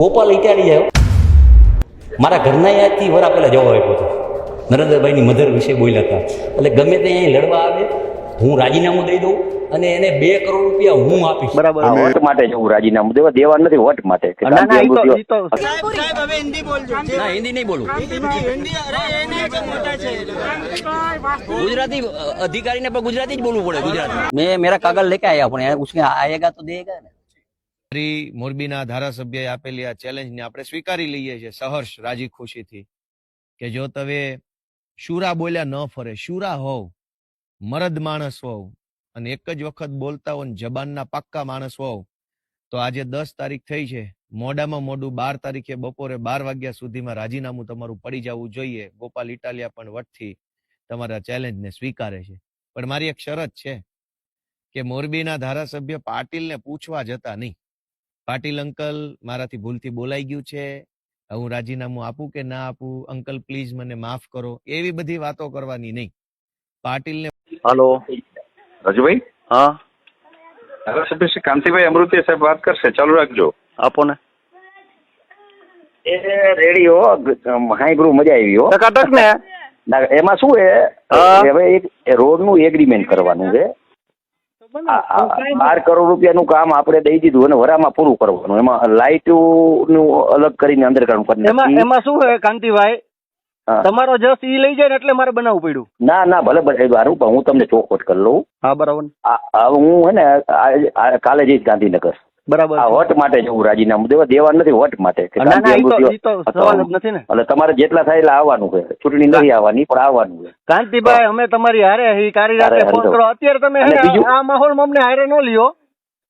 Gopal Italy આવ્યો મારા ઘરના યાદથી વરા પહેલાં જવાબ આપ્યો હતો નરેન્દ્રભાઈની મધર વિશે બોલ્યા હતા એટલે ગમે તે અહીં લડવા આવે હું રાજીનામું દઈ દઉં અને એને બે કરોડ રૂપિયા હું આપીશ બરાબર આ વોટ માટે જવું રાજીનામું દેવા દેવા નથી વોટ માટે કે ના ના ઈ તો ગાંધી ઈ તો સાહેબ સાહેબ હવે હિન્દી બોલજો જે ના હિન્દી નહીં બોલું હિન્દી હિન્દી અરે એને જે મોટા છે એ લોકો. गुजराती अधिकारी ने पर गुजराती જ બોલવું પડે ગુજરાતી મેં મેરા કાગળ લેકે આયા પણ उसके आएगा तो देगा ना શ્રી મોરબીના ધારાસભ્યએ આપેલી આ ચેલેન્જને આપણે સ્વીકારી લઈએ છીએ સહર્ષ રાજી ખુશીથી કે જો તમે શુરા બોલ્યા ન ફરે, શુરા હોવ, મરદ માણસ હોવ અને એક જ વખત બોલતા હો જબાનના પાક્કા માણસ હોવ, તો આજે દસ તારીખ થઈ છે. મોડામાં મોડું બાર તારીખે બપોરે બાર વાગ્યા સુધીમાં રાજીનામું તમારું પડી જવું જોઈએ. ગોપાલ ઇટાલિયા પણ વટથી તમારા ચેલેન્જને સ્વીકારે છે. પણ મારી એક શરત છે કે મોરબીના ધારાસભ્ય પાટીલને પૂછવા જતા નહીં. પાટીલ અંકલ મારાથી ભૂલથી બોલાઈ ગયું છે. હું રાજીનામું આપું કે ના આપું? અંકલ પ્લીઝ મને માફ કરો. એવી બધી વાતો કરવાની નહીં. પાટીલને હાલો રાજુભાઈ? હા. ધારાસભ્ય શ્રી કાંતિભાઈ અમૃતિયા સાહેબ વાત કરશે. ચાલુ રાખજો. આપો ને એ રેડિયો હાઈ હાઈબ્રુ મજા આવી હો. ટકાટક ને એમાં શું છે. હવે એક રોડનું એગ્રીમેન્ટ કરવાનું છે. બાર કરોડ રૂપિયાનું કામ આપણે દઈ દીધું અને વરામાં પૂરું કરવાનું. એમાં લાઇટનું અલગ કરીને અંદર કરવાનું કરી એમાં એમાં શું હોય કાંતિભાઈ? તમારો જસ ઈ લઈ જાય ને એટલે મારે બનાવવું પડ્યું. ના ના ભલે ભલે. સારું પણ હું તમને ચોખવટ કરી લઉં. હા બરાબર. હું હે ને કાલે જઈશ ગાંધીનગર. બરાબર આ વટ માટે જવું રાજીનામું દેવા દેવા નથી વટ માટે કે ના ના ઈ તો ગાંધી ઈ તો અમૃતિયો- સવાલ જ નથી ને એટલે તમારે જેટલા થાય એટલે આવવાનું છે ચૂંટણી નહીં આવવાની પણ આવવાનું છે કાંતિભાઈ અમે તમારી હારે ઈ કારી રાતે હારે ફોન હાલો. કરો અત્યારે તમે હે અને ને બીજું- આ માહોલમાં અમને હારે ન લ્યો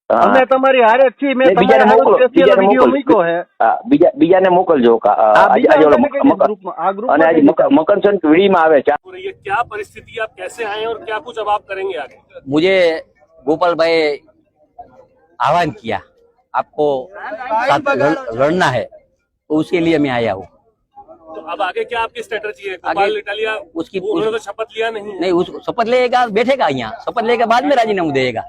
હા. અમે તમારી હારે જ છીએ મેં ને બીજાને તમારા મોકલો, સ્પેશિયલ બીજાને વિડીયો મોકલો. મૂક્યો હે હા, બીજા બીજાને મોકલજો કા- આ- આ આજે બીજા આજે ઓલો તમે કઈ મકર- ગ્રુપમાં આ અને ગ્રુપમાં આજે મકર- મકરસંક્રાંતિ વીડીમાં આવે ચા हो रही है क्या परिस्थिति आप कैसे आए और क्या कुछ अब आप करेंगे आगे मुझे गोपाल भाई आह्वान किया आपको साथ लड़- लड़ना है तो उसके लिए मैं आया हूँ तो अब आगे क्या आपकी स्ट्रेटजी है आगे गोपाल इटालिया उसकी- उन्होंने तो शपथ लिया नहीं नहीं उस शपथ लेगा बैठेगा यहाँ शपथ लेके बाद में राजीनामू देगा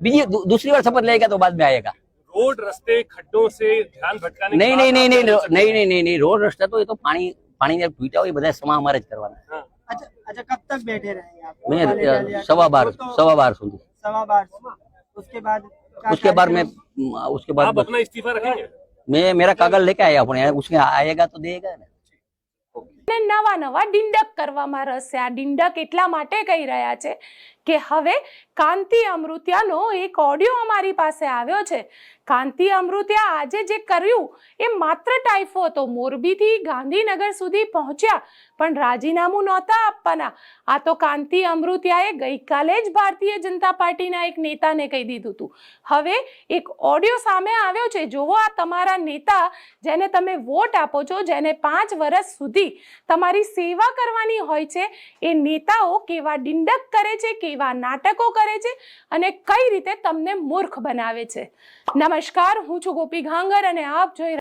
बीजी दू- दूसरी बार शपथ लेगा तो बाद में आएगा रोड रस्ते खड्डों से ध्यान भटकाने की नहीं बात नहीं नहीं आप नहीं कर सकते नहीं नहीं नहीं नहीं रोड रस्ता तो ये तो पानी पानी जब टूटा હોય એ બધા સમા અમારે જ કરવાના हैं। हाँ। अच्छा अच्छा कब तक बैठे रहेंगे आप गोपाल मैं इटालिया अ, सवा बार वो तो सवा बार સુધી सवा बार उसके बाद क्या उसके बाद कार्यक्रम? मैं उसके आप बाद अपना इस्तीफा रखेंगे मैं मेरा कागज लेके आया પણ उसके आएगा तो देगा ना ને નવા નવા ડિંડક કરવામાં રસ છે. આ ડિંડક એટલા માટે કહી રહ્યા છે કે હવે કાંતિ અમૃત્યાનો એક ઓડિયો અમારી પાસે આવ્યો છે. કાંતિ અમૃત્યા આજે જે કર્યું એ માત્ર ટાઈફો હતો. મોરબીથી ગાંધીનગર સુધી પહોંચ્યા, પણ રાજીનામું નહોતા આપવાના. આ તો કાંતિ અમૃત્યાએ ગઈકાલે જ ભારતીય જનતા પાર્ટીના એક નેતાને કહી દીધું હતું. હવે એક ઓડિયો સામે આવ્યો છે. જોવો આ તમારા નેતા જેને તમે વોટ આપો છો, જેને પાંચ વર્ષ સુધી તમારી સેવા કરવાની હોય છે, એ નેતાઓ કેવા ડિંડક કરે છે, કેવા નાટકો કરે છે અને કઈ રીતે તમને મૂર્ખ બનાવે છે. નમસ્કાર, હું છું ગોપી ઘાંગર અને આપ જોઈ